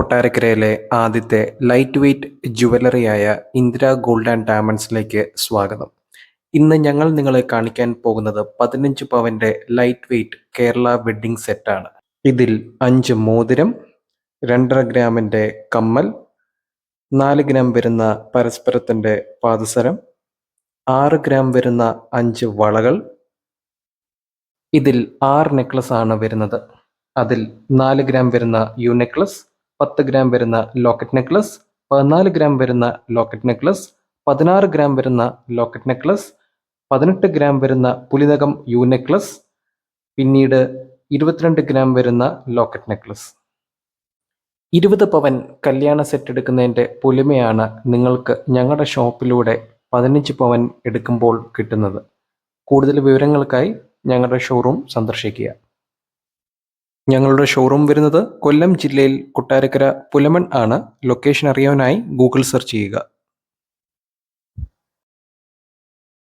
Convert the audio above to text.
കൊട്ടാരക്കരയിലെ ആദ്യത്തെ light weight ജുവലറിയായ Indira gold and ഡയമണ്ട്സിലേക്ക് സ്വാഗതം. ഇന്ന് ഞങ്ങൾ നിങ്ങളെ കാണിക്കാൻ പോകുന്നത് പതിനഞ്ച് പവന്റെ ലൈറ്റ് വെയ്റ്റ് കേരള വെഡ്ഡിംഗ് സെറ്റാണ് ഇതിൽ അഞ്ച് മോതിരം രണ്ടര ഗ്രാമിന്റെ കമ്മൽ നാല് ഗ്രാം വരുന്ന പരസ്പരത്തിന്റെ പാദസരം ആറ് ഗ്രാം വരുന്ന അഞ്ച് വളകൾ. ഇതിൽ ആറ് നെക്ലസ് ആണ് വരുന്നത്. അതിൽ നാല് ഗ്രാം വരുന്ന യു നെക്ലസ് പത്ത് ഗ്രാം വരുന്ന ലോക്കറ്റ് നെക്ലസ് പതിനാല് ഗ്രാം വരുന്ന ലോക്കറ്റ് നെക്ലസ് പതിനാറ് ഗ്രാം വരുന്ന ലോക്കറ്റ് നെക്ലസ് പതിനെട്ട് ഗ്രാം വരുന്ന പുലിനകം യു നെക്ലസ് പിന്നീട് ഇരുപത്തിരണ്ട് ഗ്രാം വരുന്ന ലോക്കറ്റ് നെക്ലസ് ഇരുപത് പവൻ കല്യാണ സെറ്റ് എടുക്കുന്നതിന്റെ പുലിമയാണ് നിങ്ങൾക്ക് ഞങ്ങളുടെ ഷോപ്പിലൂടെ പതിനഞ്ച് പവൻ എടുക്കുമ്പോൾ കിട്ടുന്നത്. കൂടുതൽ വിവരങ്ങൾക്കായി ഞങ്ങളുടെ ഷോറൂം സന്ദർശിക്കുക. ഞങ്ങളുടെ ഷോറൂം വരുന്നത് കൊല്ലം ജില്ലയിൽ കൊട്ടാരക്കര പുലമൺ ആണ്. ലൊക്കേഷൻ അറിയാനായി ഗൂഗിൾ സെർച്ച് ചെയ്യുക.